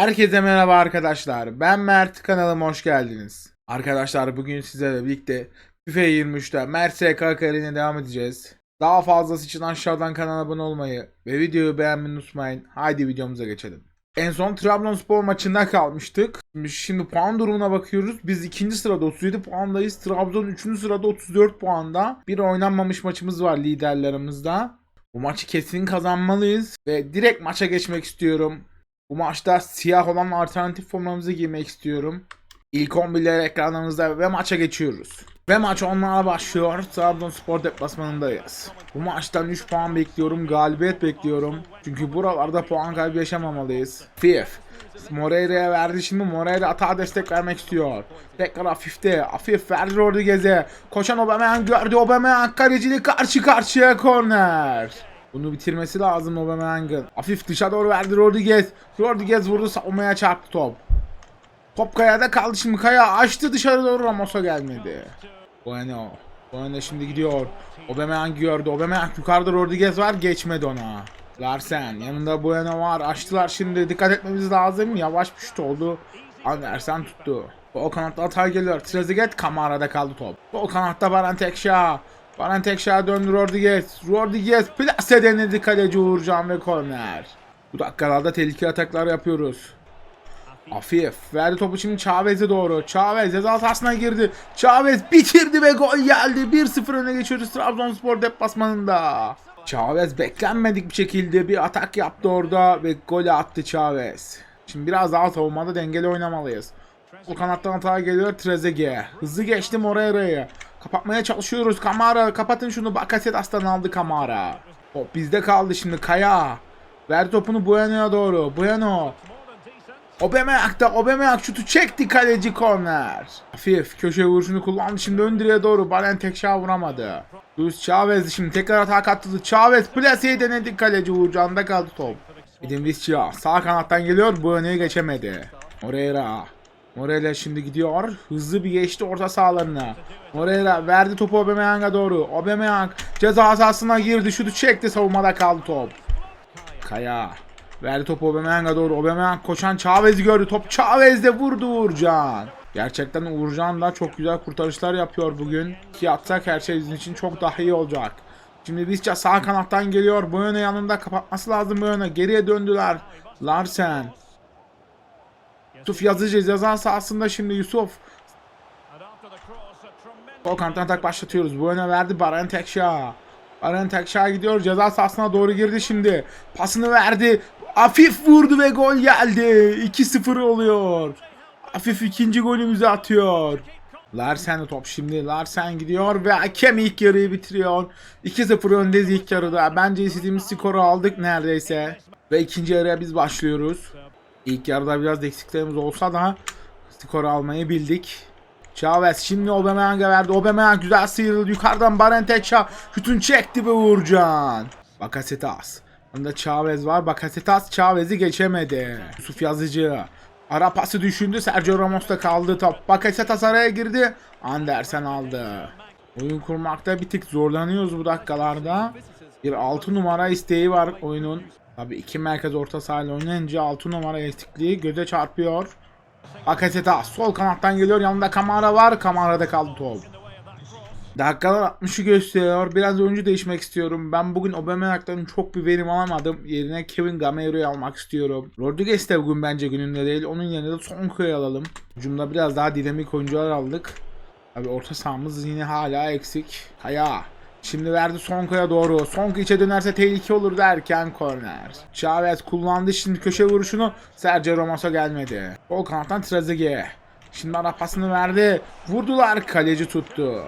Herkese merhaba arkadaşlar. Ben Mert. Kanalıma hoş geldiniz. Arkadaşlar bugün sizlerle birlikte FIFA 23'te Mert SK kariyerine devam edeceğiz. Daha fazlası için aşağıdan kanala abone olmayı ve videoyu beğenmeyi unutmayın. Haydi videomuza geçelim. En son Trabzonspor maçında kalmıştık. Şimdi puan durumuna bakıyoruz. Biz ikinci sırada 37 puandayız. Trabzon 3. sırada 34 puanda. Bir oynanmamış maçımız var liderlerimizde. Bu maçı kesin kazanmalıyız ve direkt maça geçmek istiyorum. Bu maçta siyah olan alternatif formamızı giymek istiyorum. İlk 11'ler ekranımızda ve maça geçiyoruz. Ve maç onlarla başlıyor. Trabzonspor deplasmanındayız. Bu maçtan 3 puan bekliyorum. Galibiyet bekliyorum. Çünkü buralarda puan kaybı yaşamamalıyız. Fif. Moreira'ya verdi şimdi Moreira atağa destek vermek istiyor. Tekrar Afif'te. Afif verdi Rodriguez'e. Koşan Aubameyang gördü Aubameyang kaleciyle karşı karşıya korner. Bunu bitirmesi lazım Aubameyang'ın. Afif dışa doğru verdi Rodriguez. Rodriguez vurdu savunmaya çarptı top. Top kayada kaldı şimdi kaya açtı dışarı doğru Ramos'a gelmedi. Bueno. Bueno şimdi gidiyor. Aubameyang gördü. Aubameyang yukarıda Rodriguez var geçmedi ona. Larsen yanında Bueno var. Açtılar şimdi dikkat etmemiz lazım. Yavaş bir şut oldu. Andersen tuttu. O kanatta hata geliyor. Trezeguet Kamara'da kaldı top. O kanatta Baran Tekşah. Baran Tekşah döndü Rodriguez. Rodriguez plase denedi kaleci Uğurcan ve korner. Bu dakikalarda tehlikeli ataklar yapıyoruz. Afif verdi topu şimdi Chavez'e doğru. Chavez ceza sahasına girdi. Chavez bitirdi ve gol geldi. 1-0 öne geçiyoruz Trabzonspor deplasmanında. Chavez beklenmedik bir şekilde bir atak yaptı orada ve golü attı Chavez. Şimdi biraz daha savunmada dengeli oynamalıyız. O kanattan hata geliyor Trezeguet. Hızlı geçti Moreira'yı. Kapatmaya çalışıyoruz. Kamara kapatın şunu. Bakasetas'tan aldı Kamara. Top bizde kaldı şimdi Kaya. Verdi topunu Bueno'ya doğru. Bueno. Da Aubameyang şutu çekti kaleci korner. Hafif köşe vuruşunu kullandı şimdi ön direğe doğru. Balen Tekşah vuramadı. Luis Chavez şimdi tekrar atak attı. Chavez plaseyi denedi kaleci Uğurcan'da kaldı top. Edin Visca sağ kanattan geliyor. Bu öneyi geçemedi. Moreira. Moreira şimdi gidiyor. Hızlı bir geçti orta sahalarına. Moreira verdi topu Aubameyang'a doğru. Aubameyang ceza sahasına girdi. Şutu çekti savunmada kaldı top. Kaya. Verdi topu Aubameyang'a doğru. Aubameyang koşan Chavez'i gördü. Top Chavez'de vurdu Uğurcan. Gerçekten Uğurcan da çok güzel kurtarışlar yapıyor bugün. Ki atsak her şey bizim için çok daha iyi olacak. Şimdi Visca sağ kanattan geliyor. Bu yöne yanında kapatması lazım bu yöne. Geriye döndüler. Larsen. Yusuf Yazıcı ceza sahasında şimdi Yusuf. Sol kanattan atak başlatıyoruz. Bu yöne verdi Baran Tekşah. Baran Tekşah gidiyor. Ceza sahasına doğru girdi şimdi. Pasını verdi. Afif vurdu ve gol geldi. 2-0 oluyor. Afif ikinci golümüzü atıyor. Larsen top şimdi. Larsen gidiyor ve hakem ilk yarıyı bitiriyor. 2-0 öndeyiz ilk yarıda. Bence istediğimiz skoru aldık neredeyse. Ve ikinci yarıya biz başlıyoruz. İlk yarıda biraz eksiklerimiz olsa da skoru almayı bildik. Chavez şimdi Aubameyang'a verdi. Aubameyang güzel sıyrıldı. Yukarıdan Baren Tekşah şutun çekti ve Uğurcan. Bakasetas. Yanında Chavez var. Bakasetas Chavez'i geçemedi. Yusuf Yazıcı. Ara pası düşündü. Sergio Ramos'ta kaldı top. Bakasetas araya girdi. Andersen aldı. Oyun kurmakta bir tık zorlanıyoruz bu dakikalarda. Bir 6 numara isteği var oyunun. Tabi iki merkez orta sahayla oynayınca 6 numara eksikliği göze çarpıyor. Bakasetas sol kanattan geliyor. Yanında Kamara var. Kamara'da kaldı top. Dakikalar 60'ı gösteriyor. Biraz oyuncu değişmek istiyorum. Ben bugün Aubameyang'dan çok bir verim alamadım. Yerine Kevin Gamero'yu almak istiyorum. Rodriguez de bugün bence gününde değil. Onun yerine de Sonko'yu alalım. Hücumda biraz daha dinamik oyuncular aldık. Abi orta sahamız yine hala eksik. Kaya. Şimdi verdi Sonko'ya doğru. Sonko içe dönerse tehlike olur derken korner. Chavez kullandı şimdi köşe vuruşunu. Sergio Ramos'a gelmedi. O kanattan Trezeguet. Şimdi ara pasını verdi. Vurdular. Kaleci tuttu.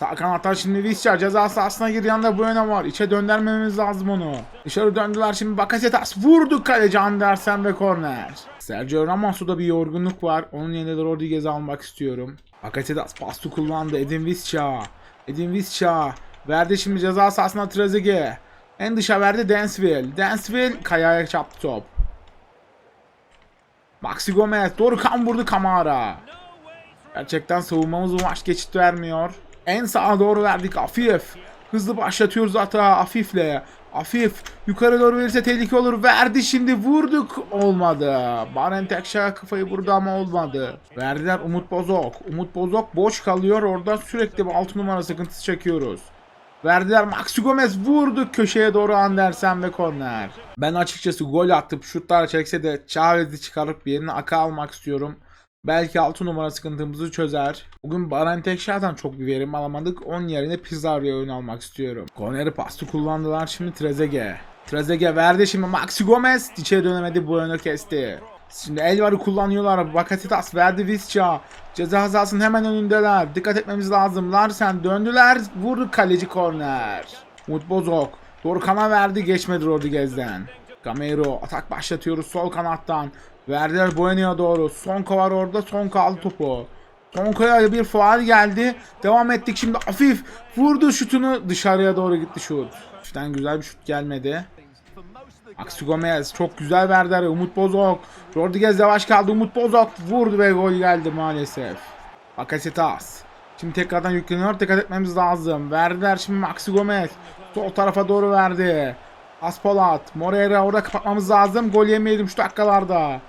Sağ kanattan şimdi Visca ceza sahasına girdi yanında bu yöne var. İçe döndürmemiz lazım onu. Dışarı döndüler şimdi Bakasetas vurdu kaleci Andersen ve korner. Sergio Ramos'ta bir yorgunluk var. Onun yerine de Rodriguez'i almak istiyorum. Bakasetas pastı kullandı. Edin Visca. Edin Visca. Verdi şimdi ceza sahasına Trezeguet. En dışa verdi Dansville. Dansville kayaya çarptı top. Maxi Gomez doğru kan vurdu Kamara. Gerçekten savunmamız bu maç geçit vermiyor. En sağa doğru verdik Afif. Hızlı başlatıyoruz hata Afif'le. Afif yukarı doğru verirse tehlike olur. Verdi şimdi vurduk. Olmadı. Baren Tekşah kafayı vurdu ama olmadı. Verdiler Umut Bozok. Umut Bozok boş kalıyor. Orada sürekli bir 6 numara sıkıntısı çekiyoruz. Verdiler Maxi Gomez vurdu köşeye doğru Andersen ve korner. Ben açıkçası gol atıp şutlar çekse de Chavez'i çıkarıp yerine Aka almak istiyorum. Belki 6 numara sıkıntımızı çözer. Bugün Baran Tekşah'dan çok bir verim alamadık. Onun yerine Pizarro'ya ön almak istiyorum. Korneri pastı kullandılar şimdi Trezeguet. Trezeguet verdi şimdi Maxi Gomez. içeri dönemedi bu önü kesti. Şimdi Elvar'ı kullanıyorlar. Bakatitas verdi Visca. Ceza sahasının hemen önündeler. Dikkat etmemiz lazım. Larsen döndüler. Vurdu kaleci korner. Umut Bozok. Dorkan'a verdi. Geçmedi Rodriguez'den. Gamero atak başlatıyoruz sol kanattan. Verdiler Bueno'ya doğru. Sonka var orada. Sonka aldı topu. Sonka'ya bir faal geldi. Devam ettik şimdi Afif. Vurdu şutunu. Dışarıya doğru gitti şut. Şuttan güzel bir şut gelmedi. Aksi Gomez çok güzel verdiler. Umut Bozok. Rodriguez yavaş kaldı. Umut Bozok vurdu ve gol geldi maalesef. Bakasetas. Şimdi tekrardan yükleniyor. Dikkat etmemiz lazım. Verdiler şimdi Maxi Gomez. Sol tarafa doğru verdi. Aspolat. Moreira orada kapatmamız lazım. Gol yemeyelim şu dakikalarda.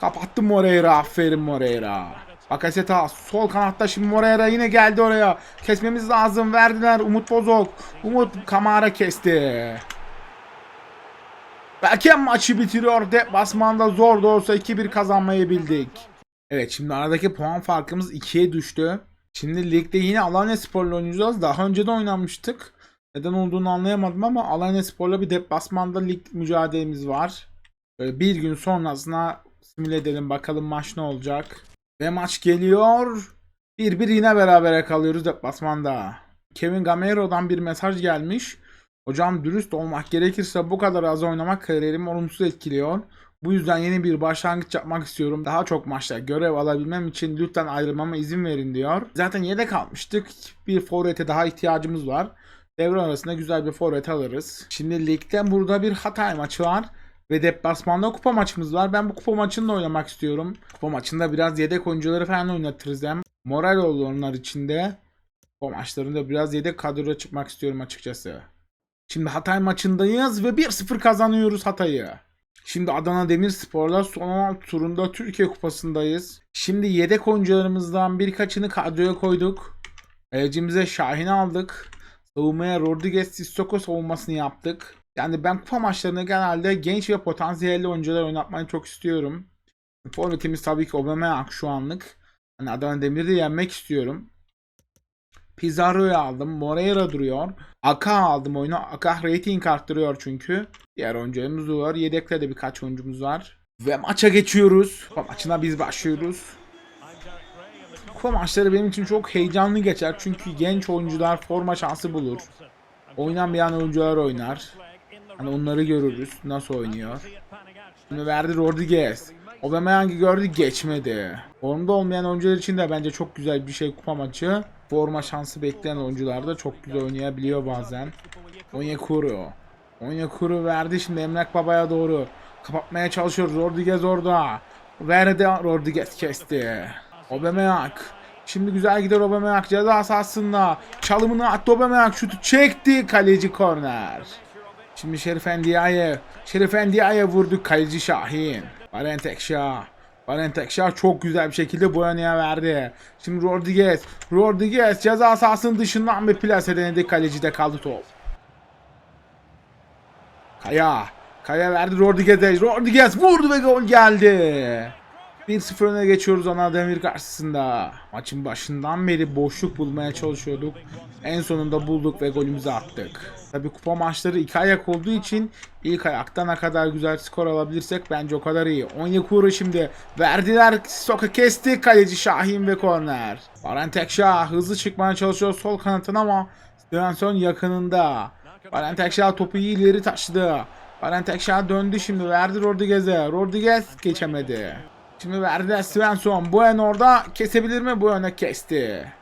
Kapattı Moreira. Aferin Moreira. Bakasetas sol kanatta şimdi Moreira yine geldi oraya. Kesmemiz lazım. Verdiler Umut Bozok. Umut Kamara kesti. Belki maçı bitiriyor. Deplasmanda zor da olsa 2-1 kazanmayı bildik. Evet şimdi aradaki puan farkımız 2'ye düştü. Şimdi ligde yine Alanya Spor'la oynayacağız. Daha önce de oynamıştık. Neden olduğunu anlayamadım ama Alanya Spor'la bir deplasmanda lig mücadelemiz var. Böyle bir gün sonrasına simüle edelim bakalım maç ne olacak. Ve maç geliyor. 1-1 yine berabere kalıyoruz deplasmanda. Kevin Gamero'dan bir mesaj gelmiş. Hocam dürüst olmak gerekirse bu kadar az oynamak kariyerimi olumsuz etkiliyor. Bu yüzden yeni bir başlangıç yapmak istiyorum. Daha çok maçta görev alabilmem için lütfen ayrılmama izin verin diyor. Zaten yedek kalmıştık. Bir forvete daha ihtiyacımız var. Devre arasında güzel bir forvet alırız. Şimdi ligde burada bir Hatay maçı var. Ve deplasmanda kupa maçımız var. Ben bu kupa maçını da oynamak istiyorum. Kupa maçında biraz yedek oyuncuları falan oynatırız hem. Moral olur onlar içinde. Kupa maçlarında biraz yedek kadroya çıkmak istiyorum açıkçası. Şimdi Hatay maçındayız ve 1-0 kazanıyoruz Hatay'ı. Şimdi Adana Demirspor'la son 16 turunda Türkiye Kupası'ndayız. Şimdi yedek oyuncularımızdan birkaçını kadroya koyduk. Elecimize Şahin'i aldık. Savunmaya Rodriguez Sissoko savunmasını yaptık. Yani ben kupa maçlarını genelde genç ve potansiyelli oyuncular oynatmayı çok istiyorum. Forvetimiz tabii ki Aubameyang şu anlık. Hani Adana Demir'i de yenmek istiyorum. Pizarro'yu aldım. Moreira duruyor. Aka aldım oyunu. Aka rating arttırıyor çünkü. Diğer oyuncularımız var. Yedekte de birkaç oyuncumuz var. Ve maça geçiyoruz. Maçına biz başlıyoruz. Kupa maçları benim için çok heyecanlı geçer. Çünkü genç oyuncular forma şansı bulur. Oynamayan oyuncular oynar. Hani onları görürüz. Nasıl oynuyor. Şimdi verdi Rodriguez. Aubameyang'ı gördü geçmedi. Formda olmayan oyuncular için de bence çok güzel bir şey kupa maçı. Forma şansı bekleyen oyuncular da çok güzel oynayabiliyor bazen. Onyekuru. Onyekuru verdi şimdi Emrak Baba'ya doğru. Kapatmaya çalışıyor. Rodriguez orada. Verdi Rodriguez kesti. Aubameyang. Şimdi güzel gider Aubameyang ceza sahasında. Çalımını attı Aubameyang şutu çekti. Kaleci korner. Şimdi Şerif Endiaye. Şerif Endiaye vurdu kaleci Şahin. Valentek Şah. Valentek Şah çok güzel bir şekilde Boyana'ya verdi. Şimdi Rodriguez. Rodriguez ceza sahasının dışından bir plase denedi. Kalecide kaldı top. Kaya. Kaya verdi Rodriguez'e. Rodriguez vurdu ve gol geldi. 1-0 öne geçiyoruz ana demir karşısında. Maçın başından beri boşluk bulmaya çalışıyorduk. En sonunda bulduk ve golümüzü attık. Tabi kupa maçları iki ayak olduğu için ilk ayakta ne kadar güzel skor alabilirsek bence o kadar iyi. Onyekuru şimdi verdiler soka kesti kaleci Şahin ve korner. Baran Tekşah hızlı çıkmaya çalışıyor sol kanatına ama Svensson yakınında. Baran Tekşah topu iyi ileri taşıdı. Baran Tekşah döndü şimdi verdi Rodriguez'e. Rodriguez geçemedi. Şimdi verdiler Svensson. Buen orada kesebilir mi? Buen'e kesti.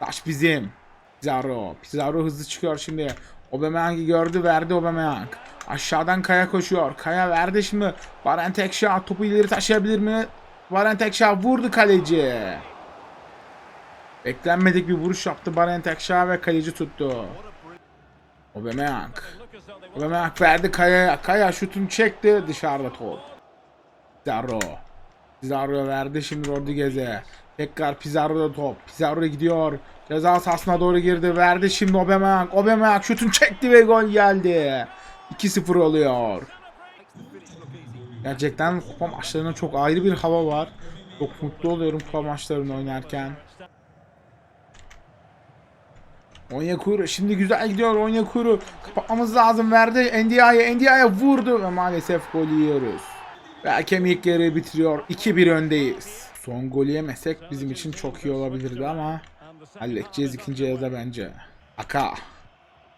Taş bizim. Pizarro. Pizarro hızlı çıkıyor şimdi. Aubameyang'ı gördü verdi Aubameyang. Aşağıdan Kaya koşuyor. Kaya verdi şimdi. Baran Tekşah topu ileri taşıyabilir mi? Baran Tekşah vurdu kaleci. Beklenmedik bir vuruş yaptı Baran Tekşah ve kaleci tuttu. Aubameyang. Ömer verdi Kaya'ya. Kaya şutunu çekti. Dışarıda top. Pizarro. Pizarro verdi şimdi Rodriguez'e. Tekrar Pizarro'da top. Pizarro gidiyor. Ceza sahasına doğru girdi. Verdi şimdi Aubameyang. Aubameyang şutunu çekti ve gol geldi. 2-0 oluyor. Gerçekten kupa maçlarına çok ayrı bir hava var. Çok mutlu oluyorum kupa maçlarını oynarken. Onyekuru şimdi güzel gidiyor Onyekuru. Kapatmamız lazım verdi. Ndiaye Ndiaye vurdu ve maalesef gol yiyoruz. Hakem ilk yarıyı bitiriyor. 2-1 öndeyiz. Son golü yemesek bizim için çok iyi olabilirdi ama halledeceğiz ikinci yarıda bence. Aka.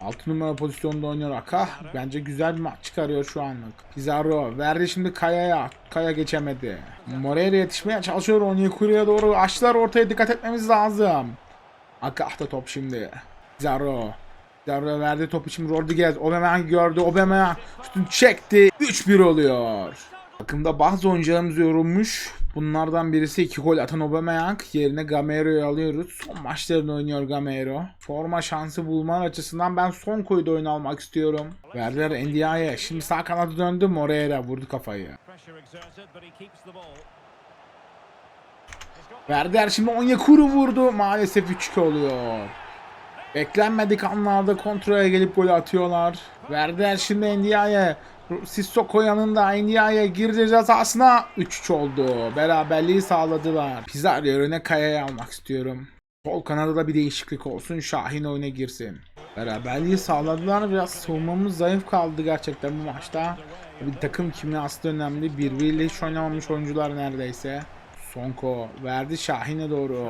6 numara pozisyonda oynuyor Aka. Bence güzel bir maç çıkarıyor şu anlık. Pizarro verdi şimdi Kaya'ya. Kaya geçemedi. Moreira yetişmeye çalışıyor Onyekuru'ya doğru. Açtılar ortaya dikkat etmemiz lazım. Aka da top şimdi. Pizarro. Pizarro verdi topu şimdi Rodriguez. Aubameyang gördü. Aubameyang şutunu çekti. 3-1 oluyor. Takımda bazı oyuncularımız yorulmuş. Bunlardan birisi iki gol atan Aubameyang. Yerine Gamero'yu alıyoruz. Son maçlarını oynuyor Gamero. Forma şansı bulma açısından ben son koyda oyun almak istiyorum. Verdiler Ndiaye. Şimdi sağ kanada döndü. Moreira vurdu kafayı. Verdiler şimdi Onyekuru vurdu. Maalesef 3-2 oluyor. Beklenmedik anlarda kontrole gelip gol atıyorlar. Verdiler şimdi Ndiaye. Sissoko yanında Ndiaye girdi cezasına 3-3 oldu. Beraberliği sağladılar. Pizarro yerine Kaya'yı almak istiyorum. Sol kanada da bir değişiklik olsun. Şahin oyuna girsin. Beraberliği sağladılar. Biraz savunmamız zayıf kaldı gerçekten bu maçta. Bir takım kimyası da önemli. Birbiriyle hiç oynamamış oyuncular neredeyse. Sonko verdi Şahin'e doğru.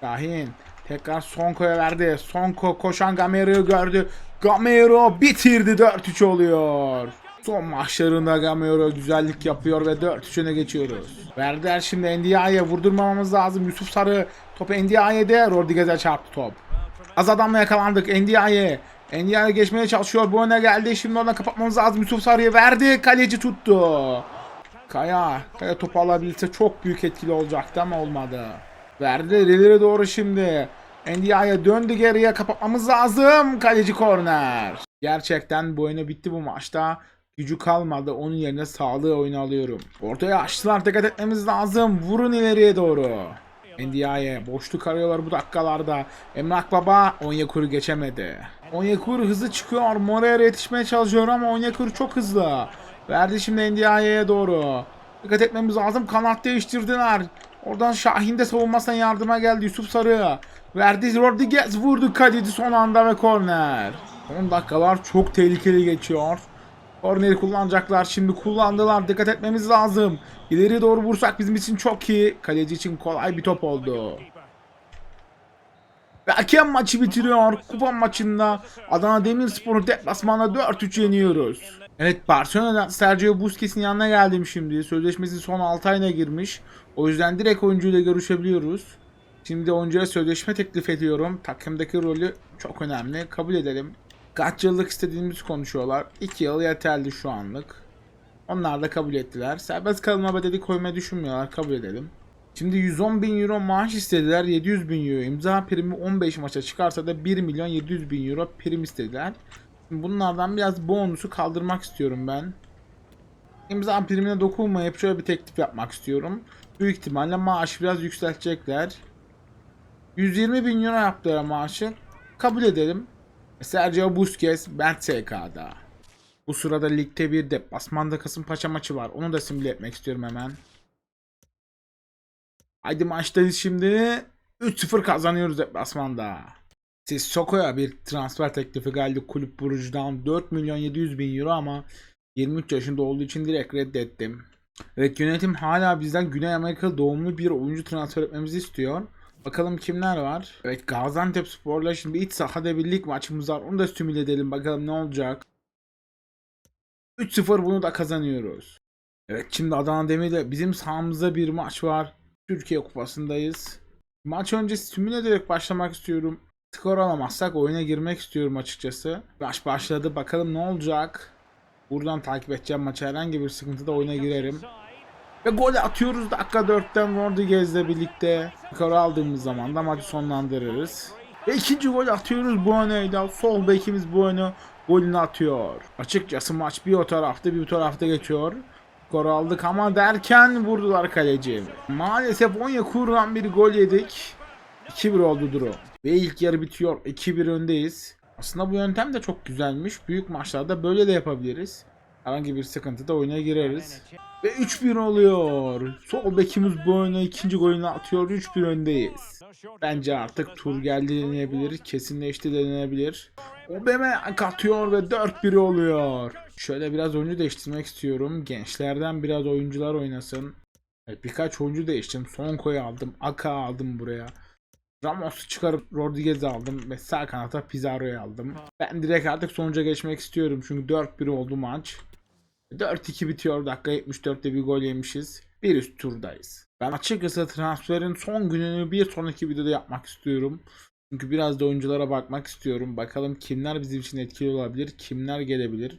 Şahin tekrar Sonko'ya verdi. Sonko koşan Gamero'yu gördü. Gamero bitirdi 4-3 oluyor. Son maçlarında Gamero güzellik yapıyor ve 4-3 öne geçiyoruz. Verdiler şimdi Ndiaye vurdurmamamız lazım. Yusuf Sarı topu Ndiaye'de Rodriguez'e çarptı top. Az adamla yakalandık Ndiaye. Ndiaye geçmeye çalışıyor. Bu öne geldi. Şimdi oradan kapatmamız lazım. Yusuf Sarı'ya verdi. Kaleci tuttu. Kaya. Kaya topu alabilse çok büyük etkili olacaktı ama olmadı. Verdi ileri doğru şimdi. Ndiaye döndü geriye kapatmamız lazım. Kaleci korner. Gerçekten bu oyunu bitti bu maçta. Gücü kalmadı. Onun yerine sağlığı oyunu alıyorum. Ortaya açtılar. Dikkat etmemiz lazım. Vurun ileriye doğru. Ndiaye boşluk arıyorlar bu dakikalarda. Emrah Baba Onyekuru geçemedi. Onyekuru hızlı çıkıyor. Moreira yetişmeye çalışıyor ama Onyekuru çok hızlı. Verdi şimdi Ndiaye'ye doğru. Dikkat etmemiz lazım. Kanat değiştirdiler. Oradan Şahin de savunmasına yardıma geldi. Yusuf Sarı. Verdi Rodriguez vurdu Kadidi son anda ve korner. 10 dakikalar çok tehlikeli geçiyor. Korneri kullanacaklar. Şimdi kullandılar. Dikkat etmemiz lazım. İleri doğru vursak bizim için çok iyi. Kaleci için kolay bir top oldu. Ve hakem maçı bitiriyor. Kupa maçında Adana Demirspor'u deplasmanda 4-3 yeniyoruz. Evet Barcelona'dan Sergio Busquets'in yanına geldim şimdi. Sözleşmesi son 6 ayına girmiş. O yüzden direkt oyuncuyla görüşebiliyoruz. Şimdi oyuncuya sözleşme teklif ediyorum. Takımdaki rolü çok önemli. Kabul edelim. Kaç yıllık istediğimiz konuşuyorlar. 2 yıl yeterli şu anlık. Onlar da kabul ettiler. Serbest kalma bedeli koymayı düşünmüyorlar. Kabul edelim. Şimdi 110 bin euro maaş istediler. 700 bin euro imza primi 15 maça çıkarsa da 1 milyon 700 bin euro prim istediler. Bunlardan biraz bonusu kaldırmak istiyorum ben. İmza primine dokunmayıp şöyle bir teklif yapmak istiyorum. Büyük ihtimalle maaşı biraz yükseltecekler. 120 bin euro yaptılar maaşı. Kabul edelim. Sergio Busquets Bent SK'da. Bu sırada ligde bir deplasmanda Kasımpaşa maçı var. Onu da simüle etmek istiyorum hemen. Haydi maçtayız şimdi. 3-0 kazanıyoruz deplasmanda. Sissoko'ya bir transfer teklifi geldi kulüp Bruges'dan 4 milyon 700 bin euro ama 23 yaşında olduğu için direkt reddettim. Evet yönetim hala bizden Güney Amerika doğumlu bir oyuncu transfer etmemizi istiyor. Bakalım kimler var? Evet Gaziantep Spor'la şimdi iç sahada bir lig maçımız var. Onu da simüle edelim bakalım ne olacak. 3-0 bunu da kazanıyoruz. Evet şimdi Adana Demir'de bizim sahamızda bir maç var. Türkiye Kupası'ndayız. Maç öncesi simüle ederek başlamak istiyorum. Skor alamazsak oyuna girmek istiyorum açıkçası. Maç başladı bakalım ne olacak. Buradan takip edeceğim maçı herhangi bir sıkıntıda oyuna girerim. Ve gol atıyoruz dakika 4'ten Rodriguez'le birlikte. Skoru aldığımız zaman da maçı sonlandırırız. Ve ikinci gol atıyoruz bu öneyle. Sol bekimiz bu önü. golünü atıyor. Açıkçası maç bir o tarafta bir bu tarafta geçiyor. Skor aldık ama derken vurdular kaleci. Maalesef Onyekuru'dan bir gol yedik. 2-1 oldu durum. Ve ilk yarı bitiyor. 2-1 öndeyiz. Aslında bu yöntem de çok güzelmiş. Büyük maçlarda böyle de yapabiliriz. Herhangi bir sıkıntıda oyuna gireriz. Ve 3-1 oluyor. Sol bekimiz bu oyuna ikinci golünü atıyor. 3-1 öndeyiz. Bence artık tur geldi deneyebilir. Kesinleşti denenebilir. Obeme katıyor ve 4-1 oluyor. Şöyle biraz oyuncu değiştirmek istiyorum. Gençlerden biraz oyuncular oynasın. Evet, birkaç oyuncu değiştirdim. Sonko'yu aldım. Aka aldım buraya. Ramos'u çıkarıp Rodriguez'i aldım ve sağ kanata Pizarro'yu aldım. Ben direkt artık sonuca geçmek istiyorum çünkü 4-1 oldu maç. 4-2 bitiyor dakika 74'te bir gol yemişiz. Bir üst turdayız. Ben açıkçası transferin son gününü bir sonraki videoda yapmak istiyorum. Çünkü biraz da oyunculara bakmak istiyorum. Bakalım kimler bizim için etkili olabilir, kimler gelebilir.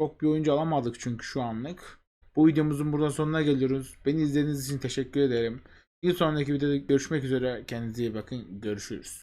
Çok bir oyuncu alamadık çünkü şu anlık. Bu videomuzun burada sonuna geliyoruz. Beni izlediğiniz için teşekkür ederim. Bir sonraki videoda görüşmek üzere. Kendinize iyi bakın. Görüşürüz.